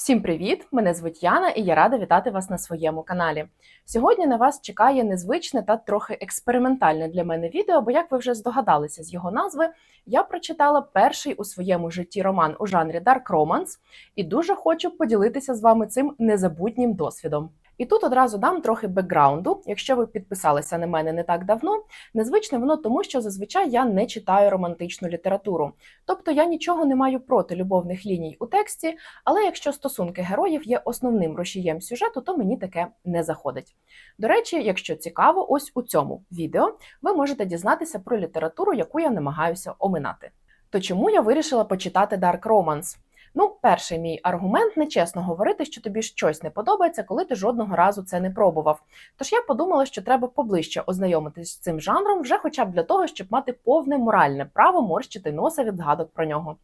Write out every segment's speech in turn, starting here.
Всім привіт! Мене звуть Яна і я рада вітати вас на своєму каналі. Сьогодні на вас чекає незвичне та трохи експериментальне для мене відео, бо, як ви вже здогадалися з його назви, я прочитала перший у своєму житті роман у жанрі Dark Romance і дуже хочу поділитися з вами цим незабутнім досвідом. І тут одразу дам трохи бекграунду. Якщо ви підписалися на мене не так давно, незвичне воно тому, що зазвичай я не читаю романтичну літературу. Тобто я нічого не маю проти любовних ліній у тексті, але якщо стосунки героїв є основним рушієм сюжету, то мені таке не заходить. До речі, якщо цікаво, ось у цьому відео ви можете дізнатися про літературу, яку я намагаюся оминати. То чому я вирішила почитати Dark Romance? Ну, перший мій аргумент нечесно говорити, що тобі щось не подобається, коли ти жодного разу це не пробував. Тож я подумала, що треба поближче ознайомитись з цим жанром, вже хоча б для того, щоб мати повне моральне право морщити носа від згадок про нього.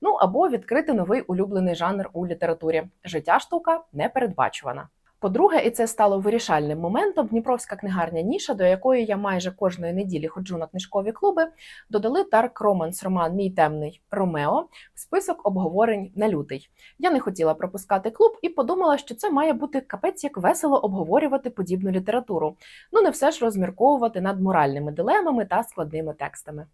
Ну або відкрити новий улюблений жанр у літературі. Життя штука непередбачувана. По-друге, і це стало вирішальним моментом. Дніпровська книгарня Ніша, до якої я майже кожної неділі ходжу на книжкові клуби, додали Dark Romance роман Мій темний Ромео в список обговорень на лютий. Я не хотіла пропускати клуб і подумала, що це має бути капець як весело обговорювати подібну літературу. Ну не все ж розмірковувати над моральними дилемами та складними текстами.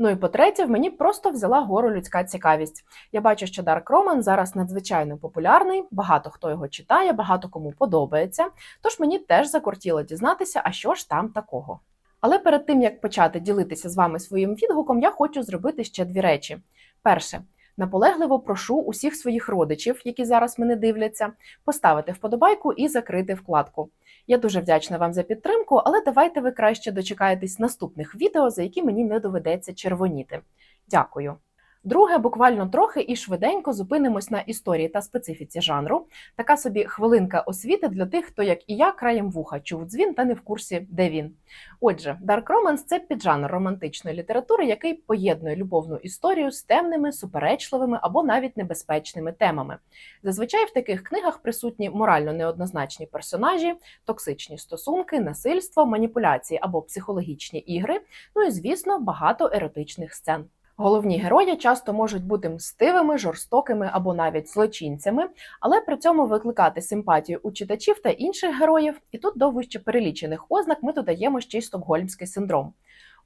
Ну і по-третє, в мені просто взяла гору людська цікавість. Я бачу, що Дарк Роман зараз надзвичайно популярний, багато хто його читає, багато кому подобається. Тож мені теж закортіло дізнатися, а що ж там такого. Але перед тим як почати ділитися з вами своїм відгуком, я хочу зробити ще дві речі. Перше, наполегливо прошу усіх своїх родичів, які зараз мене дивляться, поставити вподобайку і закрити вкладку. Я дуже вдячна вам за підтримку, але давайте ви краще дочекаєтесь наступних відео, за які мені не доведеться червоніти. Дякую. Друге, буквально трохи і швиденько зупинимось на історії та специфіці жанру. Така собі хвилинка освіти для тих, хто, як і я, краєм вуха чув дзвін та не в курсі, де він. Отже, Dark Romance – це піджанр романтичної літератури, який поєднує любовну історію з темними, суперечливими або навіть небезпечними темами. Зазвичай в таких книгах присутні морально неоднозначні персонажі, токсичні стосунки, насильство, маніпуляції або психологічні ігри. Ну і звісно, багато еротичних сцен. Головні герої часто можуть бути мстивими, жорстокими або навіть злочинцями, але при цьому викликати симпатію у читачів та інших героїв. І тут до вище перелічених ознак ми додаємо ще й стокгольмський синдром.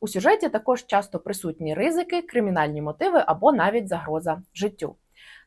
У сюжеті також часто присутні ризики, кримінальні мотиви або навіть загроза життю.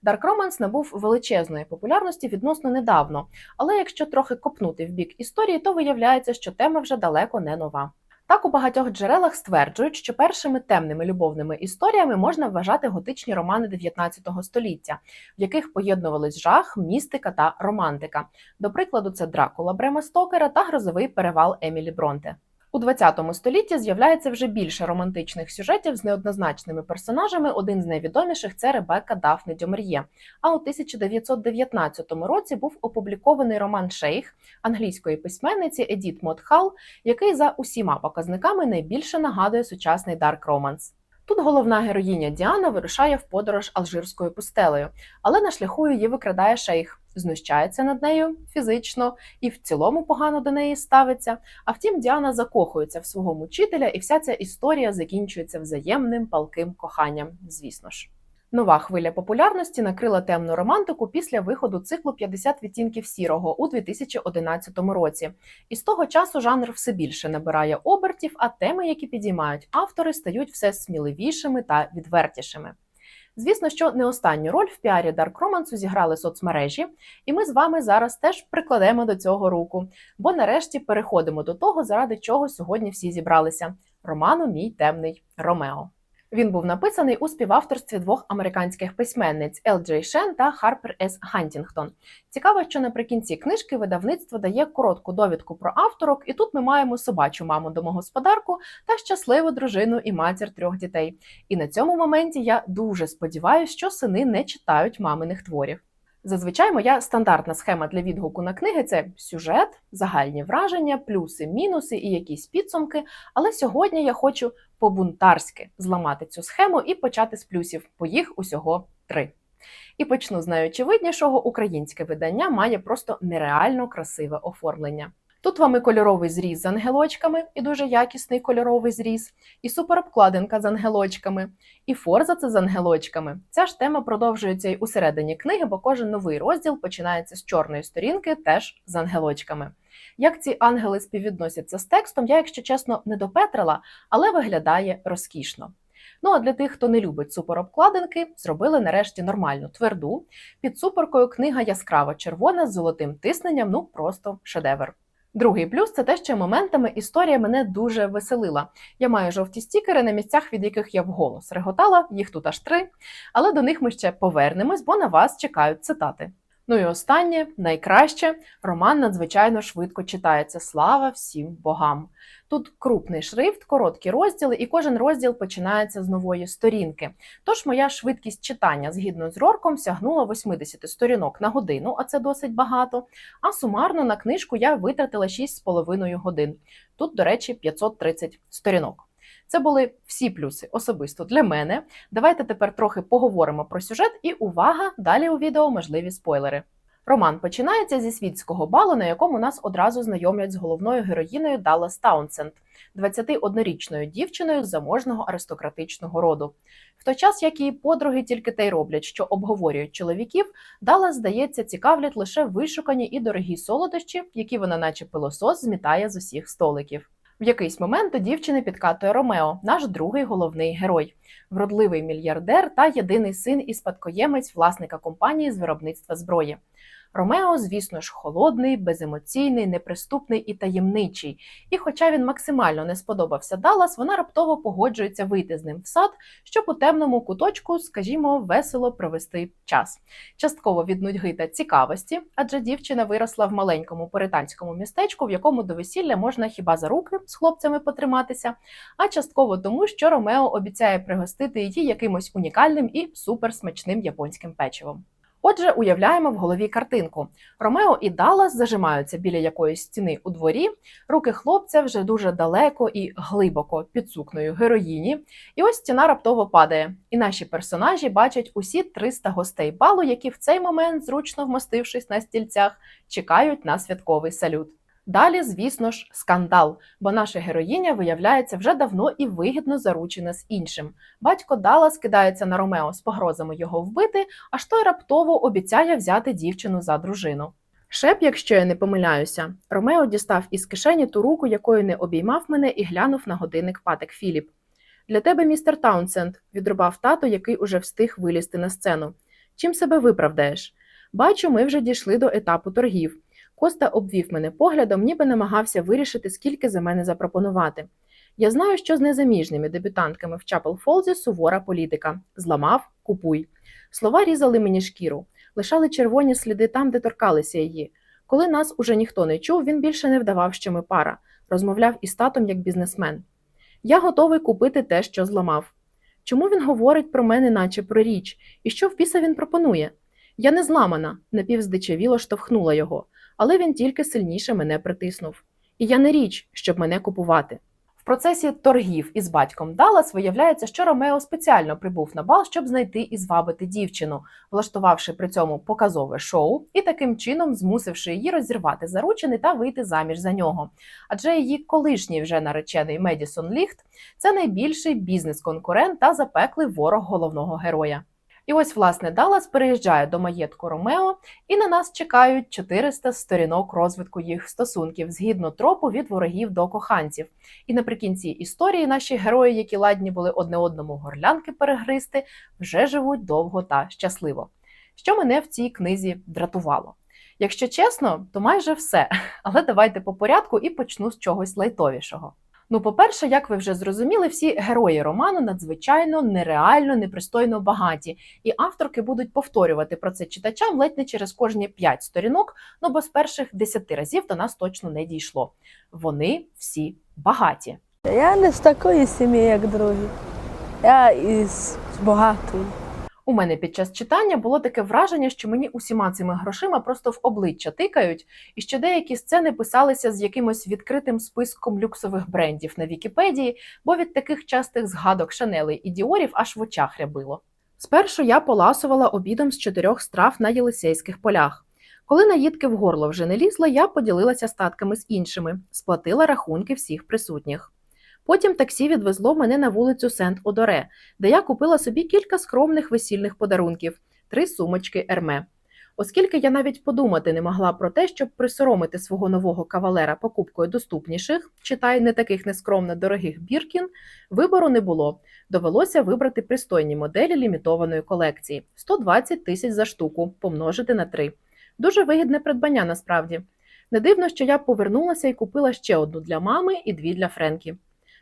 Dark Romance набув величезної популярності відносно недавно, але якщо трохи копнути в бік історії, то виявляється, що тема вже далеко не нова. Так у багатьох джерелах стверджують, що першими темними любовними історіями можна вважати готичні романи 19 століття, в яких поєднувались жах, містика та романтика. До прикладу, це Дракула Брема Стокера та грозовий перевал Емілі Бронте. У 20 столітті з'являється вже більше романтичних сюжетів з неоднозначними персонажами. Один з найвідоміших це Ребека Дафне Дьомер'є. А у 1919 році був опублікований роман Шейх англійської письменниці Едіт Мотхал, який за усіма показниками найбільше нагадує сучасний дарк романс. Тут головна героїня Діана вирушає в подорож алжирською пустелею, але на шляху її викрадає шейх, знущається над нею фізично і в цілому погано до неї ставиться. А втім, Діана закохується в свого мучителя, і вся ця історія закінчується взаємним палким коханням, звісно ж. Нова хвиля популярності накрила темну романтику після виходу циклу «50 відтінків сірого у 2011 році. І з того часу жанр все більше набирає обертів, а теми, які підіймають автори, стають все сміливішими та відвертішими. Звісно, що не останню роль в піарі Dark Romance зіграли соцмережі, і ми з вами зараз теж прикладемо до цього руку, бо нарешті переходимо до того, заради чого сьогодні всі зібралися: роману Мій темний Ромео. Він був написаний у співавторстві двох американських письменниць Ел Джей Шен та Харпер С. Хантінгтон. Цікаво, що наприкінці книжки видавництво дає коротку довідку про авторок, і тут ми маємо собачу маму домогосподарку та щасливу дружину і матір трьох дітей. І на цьому моменті я дуже сподіваюся, що сини не читають маминих творів. Зазвичай моя стандартна схема для відгуку на книги це сюжет, загальні враження, плюси, мінуси і якісь підсумки. Але сьогодні я хочу по-бунтарськи зламати цю схему і почати з плюсів, бо їх усього три. І почну з найочевиднішого, українське видання має просто нереально красиве оформлення. Тут вам і кольоровий зріз з ангелочками, і дуже якісний кольоровий зріз, і суперобкладинка з ангелочками, і форзаце з ангелочками. Ця ж тема продовжується й у середині книги, бо кожен новий розділ починається з чорної сторінки, теж з ангелочками. Як ці ангели співвідносяться з текстом, я, якщо чесно, не допетрила, але виглядає розкішно. Ну а для тих, хто не любить суперобкладинки, зробили нарешті нормальну тверду. Під суперкою книга яскрава червона з золотим тисненням, ну просто шедевр. Другий плюс це те, що моментами історія мене дуже веселила. Я маю жовті стікери на місцях, від яких я вголос реготала, їх тут аж три, але до них ми ще повернемось, бо на вас чекають цитати. Ну і останнє, найкраще, роман надзвичайно швидко читається. Слава всім богам! Тут крупний шрифт, короткі розділи, і кожен розділ починається з нової сторінки. Тож моя швидкість читання згідно з Рорком сягнула 80 сторінок на годину, а це досить багато. А сумарно на книжку я витратила 6,5 годин. Тут, до речі, 530 сторінок. Це були всі плюси особисто для мене. Давайте тепер трохи поговоримо про сюжет і увага! Далі у відео можливі спойлери. Роман починається зі світського балу, на якому нас одразу знайомлять з головною героїною Даллас Таунсенд, 21-річною дівчиною з заможного аристократичного роду. В той час, як її подруги тільки те й роблять, що обговорюють чоловіків, Даллас, здається, цікавлять лише вишукані і дорогі солодощі, які вона, наче пилосос, змітає з усіх столиків. В якийсь момент до дівчини підкатує Ромео, наш другий головний герой, вродливий мільярдер та єдиний син і спадкоємець власника компанії з виробництва зброї. Ромео, звісно ж, холодний, беземоційний, неприступний і таємничий. І, хоча він максимально не сподобався Даллас, вона раптово погоджується вийти з ним в сад, щоб у темному куточку, скажімо, весело провести час. Частково від нудьги та цікавості, адже дівчина виросла в маленькому поританському містечку, в якому до весілля можна хіба за руки з хлопцями потриматися, а частково тому, що Ромео обіцяє пригостити її якимось унікальним і суперсмачним японським печивом. Отже, уявляємо в голові картинку. Ромео і Даллас зажимаються біля якоїсь стіни у дворі, руки хлопця вже дуже далеко і глибоко під сукною героїні. І ось стіна раптово падає. І наші персонажі бачать усі 300 гостей балу, які в цей момент, зручно вмостившись на стільцях, чекають на святковий салют. Далі, звісно ж, скандал, бо наша героїня виявляється вже давно і вигідно заручена з іншим. Батько Дала скидається на Ромео з погрозами його вбити, аж той раптово обіцяє взяти дівчину за дружину. Шеп, якщо я не помиляюся, Ромео дістав із кишені ту руку, якою не обіймав мене, і глянув на годинник Патек Філіп. Для тебе, містер Таунсенд, відрубав тато, який уже встиг вилізти на сцену. Чим себе виправдаєш? Бачу, ми вже дійшли до етапу торгів. Коста обвів мене поглядом, ніби намагався вирішити, скільки за мене запропонувати. Я знаю, що з незаміжніми дебютантками в Чапел Фолзі сувора політика зламав, купуй. Слова різали мені шкіру, лишали червоні сліди там, де торкалися її. Коли нас уже ніхто не чув, він більше не вдавав, що ми пара, розмовляв із татом як бізнесмен. Я готовий купити те, що зламав. Чому він говорить про мене, наче про річ, і що в біса він пропонує? Я не зламана, напівздичавіло штовхнула його але він тільки сильніше мене притиснув. І я не річ, щоб мене купувати. В процесі торгів із батьком Даллас виявляється, що Ромео спеціально прибув на бал, щоб знайти і звабити дівчину, влаштувавши при цьому показове шоу і таким чином змусивши її розірвати заручини та вийти заміж за нього. Адже її колишній вже наречений Медісон Ліхт це найбільший бізнес-конкурент та запеклий ворог головного героя. І ось, власне, Даллас переїжджає до маєтку Ромео, і на нас чекають 400 сторінок розвитку їх стосунків згідно тропу від ворогів до коханців. І наприкінці історії наші герої, які ладні були одне одному горлянки перегристи, вже живуть довго та щасливо. Що мене в цій книзі дратувало. Якщо чесно, то майже все. Але давайте по порядку і почну з чогось лайтовішого. Ну, по-перше, як ви вже зрозуміли, всі герої роману надзвичайно нереально, непристойно багаті, і авторки будуть повторювати про це читачам ледь не через кожні 5 сторінок, ну бо з перших 10 разів до нас точно не дійшло. Вони всі багаті. Я не з такої сім'ї, як другі. Я із багатої. У мене під час читання було таке враження, що мені усіма цими грошима просто в обличчя тикають, і що деякі сцени писалися з якимось відкритим списком люксових брендів на Вікіпедії, бо від таких частих згадок Шанелей і Діорів аж в очах рябило. Спершу я поласувала обідом з чотирьох страв на Єлисейських полях. Коли наїдки в горло вже не лізла, я поділилася статками з іншими, сплатила рахунки всіх присутніх. Потім таксі відвезло мене на вулицю Сент-Одоре, де я купила собі кілька скромних весільних подарунків, три сумочки Ерме. Оскільки я навіть подумати не могла про те, щоб присоромити свого нового кавалера покупкою доступніших, читай не таких нескромно дорогих біркін, вибору не було. Довелося вибрати пристойні моделі лімітованої колекції 120 тисяч за штуку, помножити на три. Дуже вигідне придбання насправді. Не дивно, що я повернулася і купила ще одну для мами і дві для Френкі.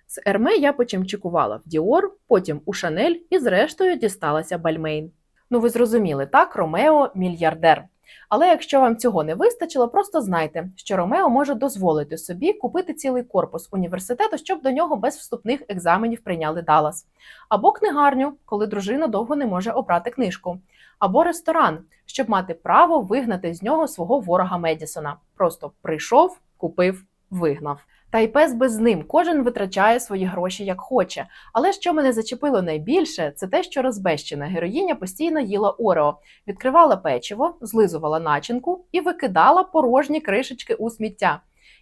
З Ерме я почимчикувала в Діор, потім у Шанель і, зрештою, дісталася Бальмейн. Ну, ви зрозуміли, так, Ромео мільярдер. Але якщо вам цього не вистачило, просто знайте, що Ромео може дозволити собі купити цілий корпус університету, щоб до нього без вступних екзаменів прийняли Даллас. Або книгарню, коли дружина довго не може обрати книжку, або ресторан, щоб мати право вигнати з нього свого ворога Медісона. Просто прийшов, купив, вигнав. Та й пес без ним. Кожен витрачає свої гроші як хоче. Але що мене зачепило найбільше, це те, що розбещена героїня постійно їла Орео, відкривала печиво, злизувала начинку і викидала порожні кришечки у сміття.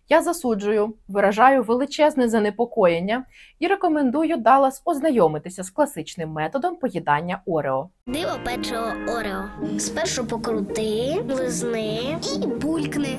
Я засуджую, виражаю величезне занепокоєння і рекомендую Даллас ознайомитися з класичним методом поїдання Орео. Диво печиво Орео. Спершу покрути, лизни і булькни.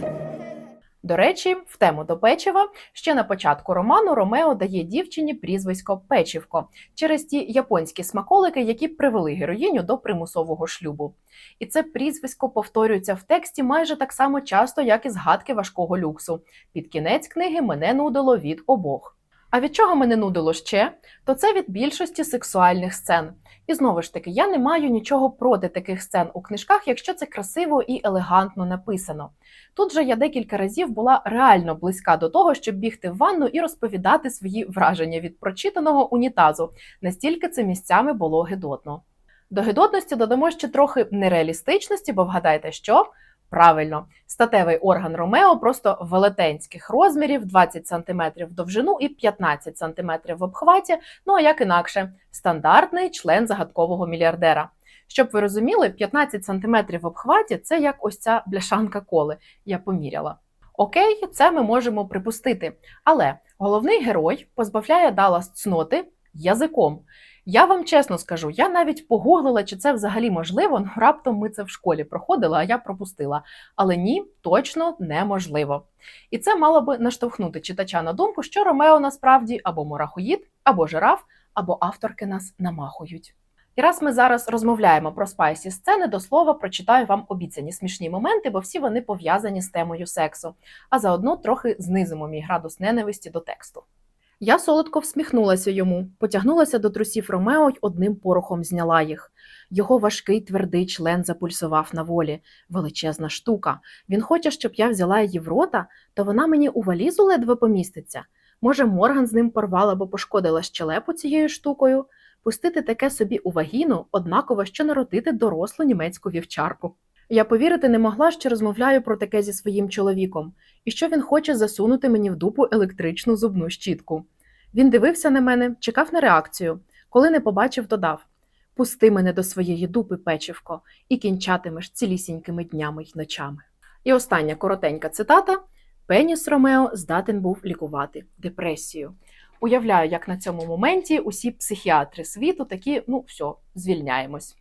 До речі, в тему до печива ще на початку роману Ромео дає дівчині прізвисько Печівко через ті японські смаколики, які привели героїню до примусового шлюбу. І це прізвисько повторюється в тексті майже так само часто, як і згадки важкого люксу. Під кінець книги мене нудило від обох. А від чого мене нудило ще? То це від більшості сексуальних сцен. І знову ж таки, я не маю нічого проти таких сцен у книжках, якщо це красиво і елегантно написано. Тут же я декілька разів була реально близька до того, щоб бігти в ванну і розповідати свої враження від прочитаного унітазу. Настільки це місцями було гидотно. До гидотності додамо ще трохи нереалістичності, бо вгадайте, що правильно, статевий орган Ромео просто велетенських розмірів, 20 см довжину і 15 см в обхваті. Ну а як інакше, стандартний член загадкового мільярдера. Щоб ви розуміли, 15 см в обхваті це як ось ця бляшанка коли. Я поміряла. Окей, це ми можемо припустити. Але головний герой позбавляє Даллас цноти язиком. Я вам чесно скажу, я навіть погуглила, чи це взагалі можливо. Раптом ми це в школі проходили, а я пропустила. Але ні, точно неможливо. І це мало би наштовхнути читача на думку, що Ромео насправді або мурахоїд, або жираф, або авторки нас намахують. І раз ми зараз розмовляємо про спайсі сцени, до слова прочитаю вам обіцяні смішні моменти, бо всі вони пов'язані з темою сексу, а заодно трохи знизимо мій градус ненависті до тексту. Я солодко всміхнулася йому, потягнулася до трусів Ромео й одним порохом зняла їх. Його важкий твердий член запульсував на волі. Величезна штука. Він хоче, щоб я взяла її в рота, то вона мені у валізу ледве поміститься. Може, Морган з ним порвала або пошкодила щелепу цією штукою. Пустити таке собі у вагіну однаково, що народити дорослу німецьку вівчарку. Я повірити не могла, що розмовляю про таке зі своїм чоловіком, і що він хоче засунути мені в дупу електричну зубну щітку. Він дивився на мене, чекав на реакцію. Коли не побачив, додав: Пусти мене до своєї дупи, печівко, і кінчатимеш цілісінькими днями й ночами. І остання коротенька цитата: Пеніс Ромео здатен був лікувати депресію. Уявляю, як на цьому моменті усі психіатри світу такі, ну все, звільняємось.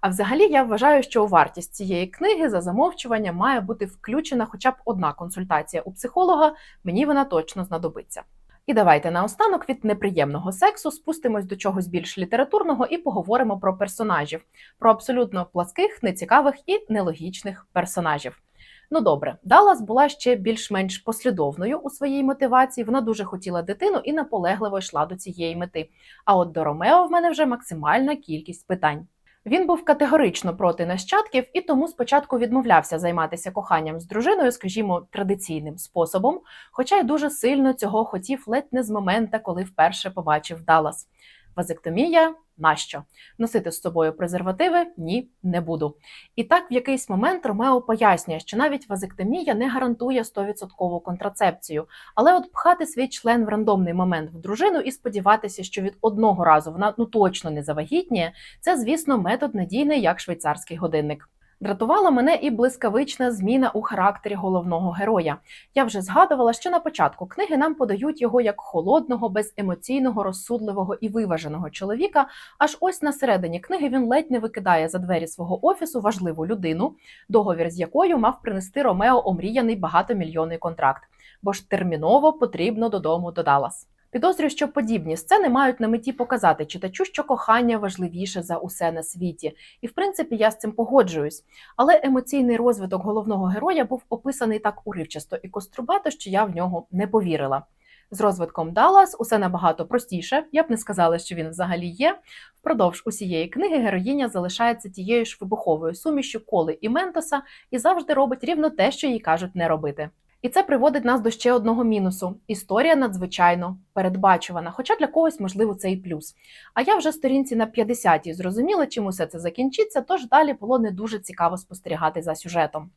А взагалі я вважаю, що у вартість цієї книги за замовчування має бути включена хоча б одна консультація у психолога, мені вона точно знадобиться. І давайте наостанок від неприємного сексу спустимось до чогось більш літературного і поговоримо про персонажів, про абсолютно пласких, нецікавих і нелогічних персонажів. Ну добре, Даллас була ще більш-менш послідовною у своїй мотивації. Вона дуже хотіла дитину і наполегливо йшла до цієї мети. А от до Ромео в мене вже максимальна кількість питань. Він був категорично проти нащадків і тому спочатку відмовлявся займатися коханням з дружиною, скажімо, традиційним способом, хоча й дуже сильно цього хотів ледь не з момента, коли вперше побачив Даллас. Вазектомія нащо? Носити з собою презервативи ні, не буду. І так в якийсь момент Ромео пояснює, що навіть вазектомія не гарантує 100% контрацепцію, але от пхати свій член в рандомний момент в дружину і сподіватися, що від одного разу вона ну точно не завагітніє, це, звісно, метод надійний як швейцарський годинник. Дратувала мене і блискавична зміна у характері головного героя. Я вже згадувала, що на початку книги нам подають його як холодного, беземоційного, розсудливого і виваженого чоловіка. Аж ось на середині книги він ледь не викидає за двері свого офісу важливу людину, договір з якою мав принести Ромео омріяний багатомільйонний контракт, бо ж терміново потрібно додому до Даллас. Підозрюю, що подібні сцени мають на меті показати читачу, що кохання важливіше за усе на світі, і в принципі я з цим погоджуюсь. Але емоційний розвиток головного героя був описаний так уривчасто і кострубато, що я в нього не повірила. З розвитком Даллас усе набагато простіше. Я б не сказала, що він взагалі є. Впродовж усієї книги героїня залишається тією ж вибуховою сумішю коли і ментоса і завжди робить рівно те, що їй кажуть не робити. І це приводить нас до ще одного мінусу: історія надзвичайно передбачувана, хоча для когось, можливо, це і плюс. А я вже сторінці на 50-й зрозуміла, чим усе це закінчиться, тож далі було не дуже цікаво спостерігати за сюжетом.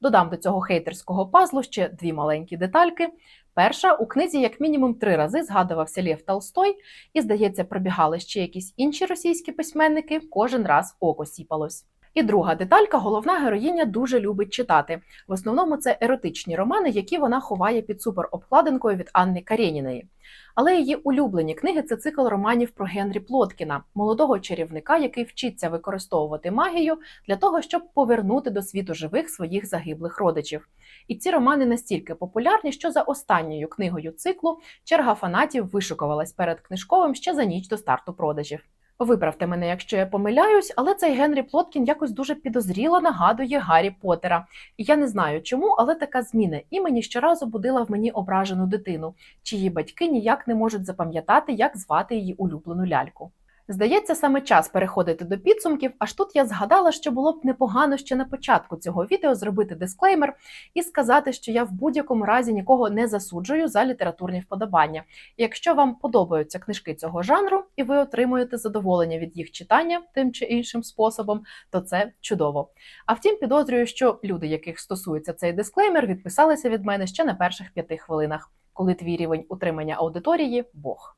Додам до цього хейтерського пазлу ще дві маленькі детальки. Перша у книзі, як мінімум, три рази згадувався Лєв Толстой, і, здається, пробігали ще якісь інші російські письменники, кожен раз око сіпалось. І друга деталька: головна героїня дуже любить читати. В основному це еротичні романи, які вона ховає під суперобкладинкою від Анни Карєніної. Але її улюблені книги це цикл романів про Генрі Плоткіна, молодого чарівника, який вчиться використовувати магію для того, щоб повернути до світу живих своїх загиблих родичів. І ці романи настільки популярні, що за останньою книгою циклу черга фанатів вишукувалась перед книжковим ще за ніч до старту продажів. Виправте мене, якщо я помиляюсь, але цей Генрі Плоткін якось дуже підозріло нагадує Гаррі Поттера. І я не знаю чому, але така зміна імені щоразу будила в мені ображену дитину, чиї батьки ніяк не можуть запам'ятати, як звати її улюблену ляльку. Здається, саме час переходити до підсумків. Аж тут я згадала, що було б непогано ще на початку цього відео зробити дисклеймер і сказати, що я в будь-якому разі нікого не засуджую за літературні вподобання. І якщо вам подобаються книжки цього жанру, і ви отримуєте задоволення від їх читання тим чи іншим способом, то це чудово. А втім, підозрюю, що люди, яких стосується цей дисклеймер, відписалися від мене ще на перших п'яти хвилинах, коли твій рівень утримання аудиторії Бог.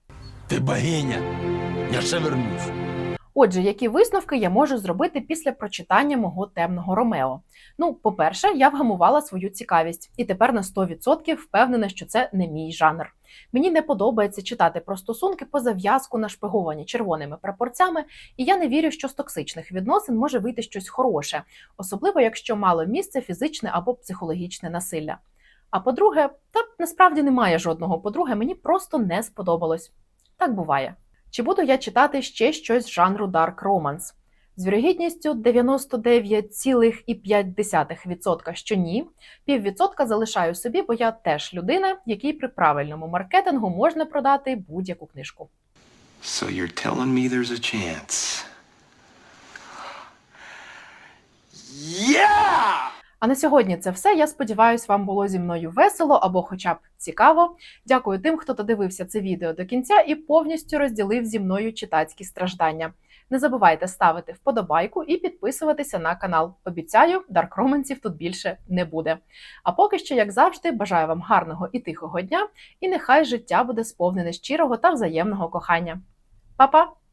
Ти богиня. Я ще вернусь. Отже, які висновки я можу зробити після прочитання мого темного Ромео? Ну, по-перше, я вгамувала свою цікавість, і тепер на 100% впевнена, що це не мій жанр. Мені не подобається читати про стосунки по зав'язку нашпиговані червоними прапорцями, і я не вірю, що з токсичних відносин може вийти щось хороше, особливо якщо мало місце фізичне або психологічне насилля. А по-друге, та насправді немає жодного по-друге, мені просто не сподобалось. Так буває. Чи буду я читати ще щось з жанру Dark Romance? З вірогідністю 99,5% що ні, піввідсотка залишаю собі, бо я теж людина, якій при правильному маркетингу можна продати будь-яку книжку. So you're telling me there's a chance. А на сьогодні це все. Я сподіваюся, вам було зі мною весело або хоча б цікаво. Дякую тим, хто додивився це відео до кінця і повністю розділив зі мною читацькі страждання. Не забувайте ставити вподобайку і підписуватися на канал. Обіцяю, даркроменців тут більше не буде. А поки що, як завжди, бажаю вам гарного і тихого дня, і нехай життя буде сповнене щирого та взаємного кохання. Па-па!